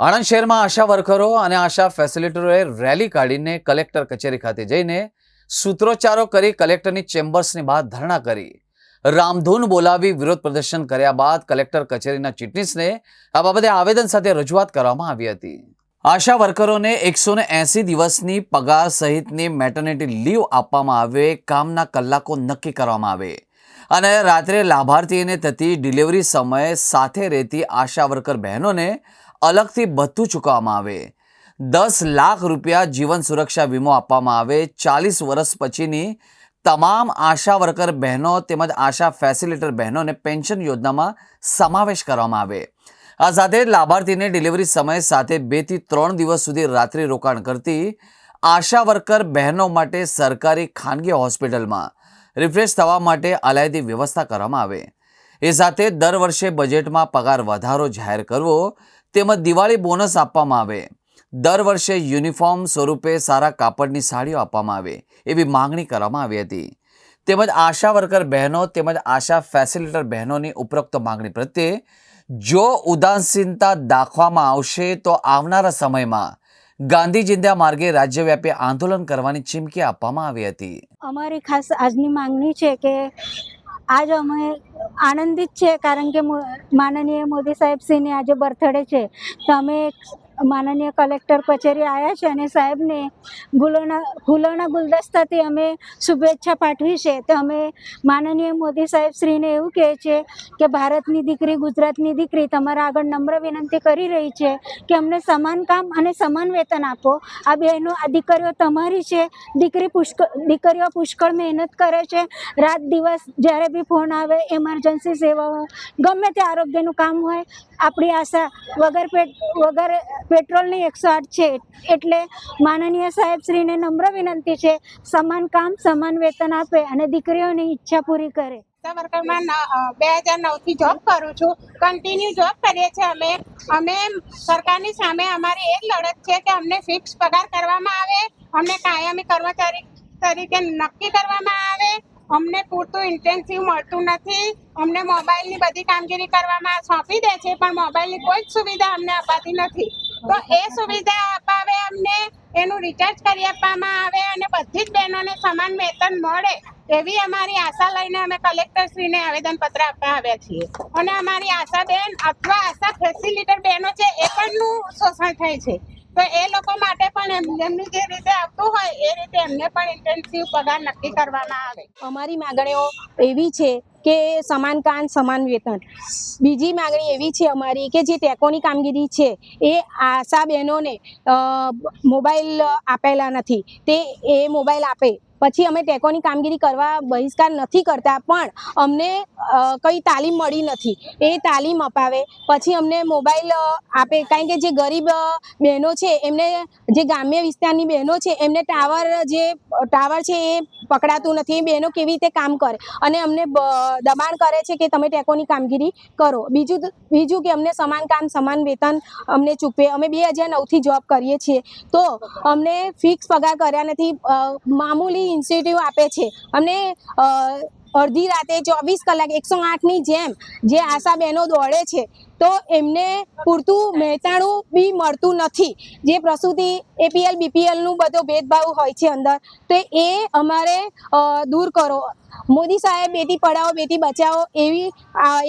આણંદ શહેરમાં આશા વર્કરો અને આશા ફેસિલિટરોએ રેલી કાઢીને કલેક્ટર કચેરી ખાતે જઈને સૂત્રોચ્ચારો કરી કલેક્ટરની ચેમ્બર્સની બહાર ધરણા કરી. રામધૂન બોલાવી વિરોધ પ્રદર્શન કર્યા બાદ કલેક્ટર કચેરીના ચીટનીસને આ બાબતે આવેદન સાથે રજૂઆત કરવામાં આવી હતી. આશા વર્કરોને એકસો એંસી દિવસની પગાર સહિતની મેટર્નિટી લીવ આપવામાં આવે, કામના કલાકો નક્કી કરવામાં આવે અને રાત્રે લાભાર્થીને થતી ડિલિવરી સમયે સાથે રહેતી આશા વર્કર બહેનોને અલગથી ભથ્થું ચૂકવવામાં આવે. દસ લાખ રૂપિયા જીવન સુરક્ષા વીમો આપવામાં આવે. ચાલીસ વર્ષ પછીની તમામ આશા વર્કર બહેનો તેમજ આશા ફેસિલિટર બહેનોને પેન્શન યોજનામાં સમાવેશ કરવામાં આવે. આ સાથે લાભાર્થીને ડિલિવરી સમય સાથે બેથી ત્રણ દિવસ સુધી રાત્રિ રોકાણ કરતી આશા વર્કર બહેનો માટે સરકારી ખાનગી હોસ્પિટલમાં રિફ્રેશ થવા માટે અલાયદી વ્યવસ્થા કરવામાં આવે. એ સાથે દર વર્ષે બજેટમાં પગાર વધારો જાહેર કરવો તેમજ દિવાળી બોનસ આપવામાં આવે. દર વર્ષે યુનિફોર્મ સ્વરૂપે સારા કાપડની સાડીઓ આપવામાં આવે, એવી માંગણી કરવામાં આવી હતી. તેમજ આશા વર્કર બહેનો તેમજ આશા ફેસિલિટર બહેનોની ઉપરોક્ત માંગણી પ્રત્યે, જો ઉદાસીનતા દાખવામાં આવશે તો આવનારા સમયમાં ગાંધી માર્ગે રાજ્યવ્યાપી આંદોલન કરવાની ચીમકી આપવામાં આવી હતી. અમારી ખાસ આજની માંગણી છે કે આજ અમે આનંદિત છે કારણ કે માનનીય મોદી સાહેબ સિંહની આજે બર્થડે છે. તો અમે માનનીય કલેક્ટર કચેરી આવ્યા છે અને સાહેબને ગુલોના ફૂલોના ગુલદસ્તાથી અમે શુભેચ્છા પાઠવી છે. તો અમે માનનીય મોદી સાહેબ શ્રીને એવું કહે છે કે ભારતની દીકરી ગુજરાતની દીકરી તમારા આગળ નમ્ર વિનંતી કરી રહી છે કે અમને સમાન કામ અને સમાન વેતન આપો. આ બહેનો, આ દીકરીઓ તમારી છે. દીકરી પુષ્કળ દીકરીઓ પુષ્કળ મહેનત કરે છે. રાત દિવસ જ્યારે બી ફોન આવે એમરજન્સી સેવાઓ, ગમે તે આરોગ્યનું કામ હોય, આપણી આશા વગર પેટ, વગર પેટ્રોલની એકસો આઠ છે. એટલે માનનીય સાહેબશ્રીને નમ્ર વિનંતી છે, સમાન કામ, સમાન વેતન આપે અને દીકરીઓની ઈચ્છા પૂરી કરે. વર્કરમાં બે હજાર નવથી જોબ કરું છું. કન્ટિન્યુ જોબ કરીએ છીએ અમે. અમે સરકારની સામે અમારી એ જ લડત છે કે અમને ફિક્સ પગાર કરવામાં આવે, અમને કાયમી કર્મચારી તરીકે નક્કી કરવામાં આવે, અમને પૂરતું ઇન્ટેન્સિવ મળતું નથી, અમને મોબાઈલની બધી કામગીરી કરવામાં સોંપી દે છે, પણ મોબાઈલની કોઈ જ સુવિધા અમને અપાતી નથી. તો એ સુવિધા અપાવે અમને, એનું રિચાર્જ કરી આપવામાં આવે અને બધી જ બહેનોને સમાન વેતન મળે એવી અમારી આશા લઈને અમે કલેક્ટરશ્રીને આવેદનપત્ર આપવા આવ્યા છીએ. અને અમારી આશા બેન અથવા આશા ફેસિલિટર બહેનો છે, એ પણનું શોષણ થાય છે. તો એ લોકો માટે પણ એમ- એમની જે રીતે આવતું હોય, એ રીતે એમને પણ ઇન્ટેન્સિવ પગાર નક્કી કરવામાં આવે. અમારી માગણીઓ એવી છે કે સમાન કામ સમાન વેતન. બીજી માગણી એવી છે અમારી કે જે ટેકોની કામગીરી છે, એ આશા બહેનોને મોબાઈલ આપેલા નથી. તે એ મોબાઈલ આપે. પછી અમે ટેકોની કામગીરી કરવા બહિષ્કાર નથી કરતા, પણ અમને કઈ તાલીમ મળી નથી. એ તાલીમ અપાવે. પછી અમને મોબાઈલ આપે. કારણ કે જે ગરીબ બહેનો છે, એમને જે ગ્રામ્ય વિસ્તારની બહેનો છે, એમને ટાવર જે, ટાવર છે એ પકડાતું નથી બહેનો કેવી રીતે કામ કરે? અને અમને દબાણ કરે છે કે તમે ટેકોની કામગીરી કરો. બીજું બીજું કે અમને સમાન કામ, સમાન વેતન અમને ચૂકવે. અમે બે હજાર નવથી જોબ કરીએ છીએ. તો અમને ફિક્સ પગાર કર્યા નથી. મામૂલી ઇન્સેન્ટિવ આપે છે. અમને અડધી રાતે ચોવીસ કલાક, એકસો આઠની જેમ જે આશા બહેનો દોડે છે તો એમને પૂરતું મહેતાણું બી મળતું નથી. જે પ્રસૂતિ એપીએલ બીપીએલનું બધો ભેદભાવ હોય છે અંદર, તો એ અમારે દૂર કરો. મોદી સાહેબ બેટી પઢાઓ, બેટી બચાવો એવી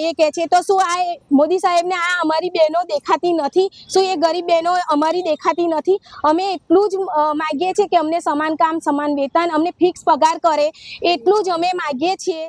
એ કહે છે. તો શું આ મોદી સાહેબને આ અમારી બહેનો દેખાતી નથી? શું એ ગરીબ બહેનો અમારી દેખાતી નથી? અમે એટલું જ માગીએ છીએ કે અમને સમાન કામ, સમાન વેતન, અમને ફિક્સ પગાર કરે. એટલું જ અમે માગીએ છીએ.